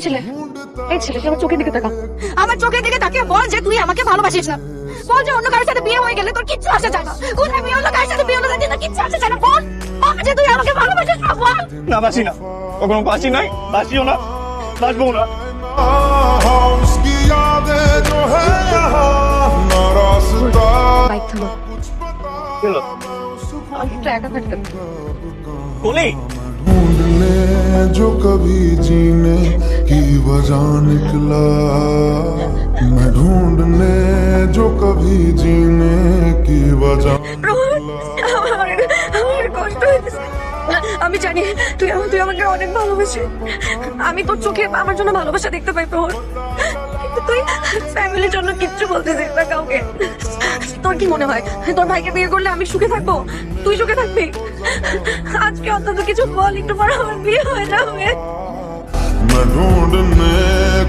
এই ছেলে এই ছেলে আমার চোখের দিকে তাকা। আমার চোখের দিকে তাকিয়ে বল যে তুই আমাকে ভালোবাসিস না। বল যে অন্য কারোর সাথে বিয়ে হয়ে গেলে তোর কিচ্ছু আসে যায় না। কোথায় বিয়ে অন্য কার সাথে বিয়ে হলো তাতে না কিচ্ছু আসে যায় না। বল যে তুই আমাকে ভালোবাসিস না বল। না বাসি না। কখনো বাসি নাই বাসিও না বাসবো না। বাইক ढूंढने जो कभी जीने की वजह निकला मैं ढूंढने जो कभी जीने की वजह আমার আমার কষ্ট হইতেছে আমি জানি তুই আমার তুই আমাকে অনেক ভালোবাসিস আমি তোর চোখে আমার জন্য ভালোবাসা দেখতে পাই প্রহর কিন্তু তুই ফ্যামিলির জন্য কিচ্ছু বলতেছিস না কাউকে তোর কি মনে হয় তোর ভাইকে বিয়ে করলে আমি সুখে থাকবো তুই সুখে থাকবি আজকে অন্তত কিছু বল একটু পর আমার বিয়ে হয়ে যাবে मैं ढूंढने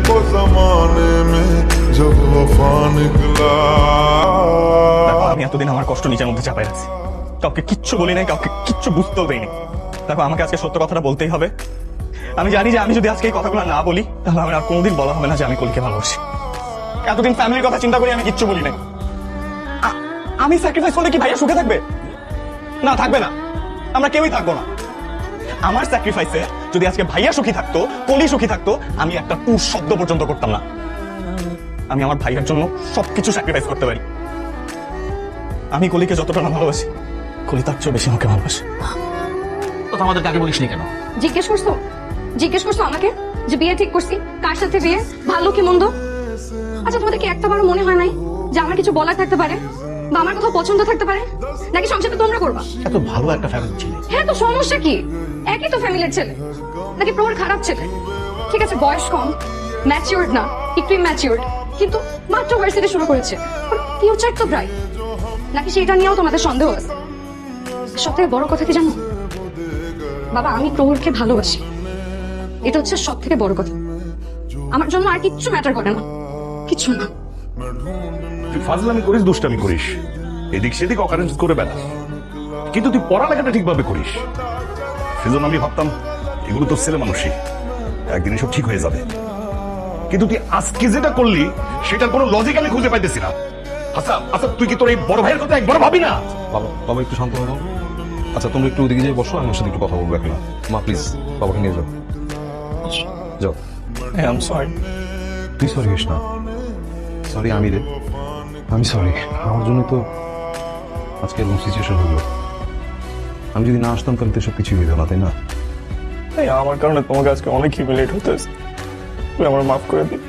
को जमाने में जब वफा निकला দেখো আমি এতদিন আমার কষ্ট নিজের মধ্যে চাপাই রাখছি কাউকে কিচ্ছু বলি নাই কাউকে কিচ্ছু বুঝতেও দেয়নি দেখো আমাকে আজকে সত্য কথাটা বলতেই হবে আমি জানি যে আমি যদি আজকে এই কথাগুলো না বলি তাহলে আমার আর কোনোদিন বলা হবে না যে আমি কলিকে ভালোবাসি। এতদিন ফ্যামিলির কথা চিন্তা করে আমি কিচ্ছু বলি নাই। আমি স্যাক্রিফাইস করলে কি ভাইয়া সুখে থাকবে? না থাকবে না। আমরা কেউই থাকব না। আমার স্যাক্রিফাইসে যদি আজকে ভাইয়া সুখী থাকতো কলি সুখী থাকতো আমি একটা টু শব্দ পর্যন্ত করতাম না। আমি আমার ভাইয়ের জন্য সবকিছু স্যাক্রিফাইস করতে পারি। আমি কলিকে যতটা না ভালোবাসি কলি তার চেয়ে বেশি আমাকে ভালোবাসে। কথা আমাদের কাকে বলিসনি কেন? জিজ্ঞেস করছ? জিজ্ঞেস করছ আমাকে? যে বিয়ে ঠিক করছি কার সাথে বিয়ে? ভালো কি মন্দ? আচ্ছা তোমাদের কি একটা বারও মনে হয় নাই যে আমার কিছু বলার থাকতে পারে? বা আমার কথা পছন্দ থাকতে পারে? নাকি সংসারটা তোমরা করবা? এত ভালো একটা ফ্যামিলি ছিল। হ্যাঁ তো সমস্যা কি? একই তো ফ্যামিলির ছেলে। নাকি প্রহর খারাপ ছেলে? ঠিক আছে বয়স কম ম্যাচিওর্ড না একটু ম্যাচিওর্ড কিন্তু মাত্র ভার্সিটি শুরু করেছে। ফিউচার তো ব্রাইট নাকি সেটা নিয়েও তোমাদের সন্দেহ আছে? সব থেকে বড় কথা কি জানো? বাবা আমি প্রহরকে ভালোবাসি। এটা হচ্ছে সব থেকে বড় কথা। আমার জন্য আর কিচ্ছু ম্যাটার করে না। কিচ্ছু না। তুই ফাজলামি করিস দুষ্টামি করিস। এদিক সেদিক অকারেন্স করে বেড়াস। কিন্তু তুই পড়ালেখাটা ঠিকভাবে করিস। সেজন্য আমি ভাবতাম এগুলো তো ছেলে মানুষই। একদিন সব ঠিক হয়ে যাবে। কিন্তু তুই আজকে যেটা করলি সেটার কোনো লজিক আমি খুঁজে পাইতেছি না। আচ্ছা আচ্ছা তুই কি তোর এই বড় ভাইয়ের কথা একবার ভাবি না? বাবা বাবা একটু শান্ত হও। আচ্ছা তোমরা একটু ওদিকে যেয়ে বসো আমার সাথে একটু কথা বলব এখন। মা প্লিজ বাবাকে নিয়ে যাও। যাও। আই এম সরি তুই সরি হইস না। সরি আমি রে। আমি সরি আমার জন্য তো আজকে এরকম সিচুয়েশন হলো। আমি যদি না আসতাম তাহলে তো সব কিছুই হইতো না তাই না? আমার কারণে তোমাকে আজকে অনেক হিমিলেট হতে তুই আমার মাফ করে দিই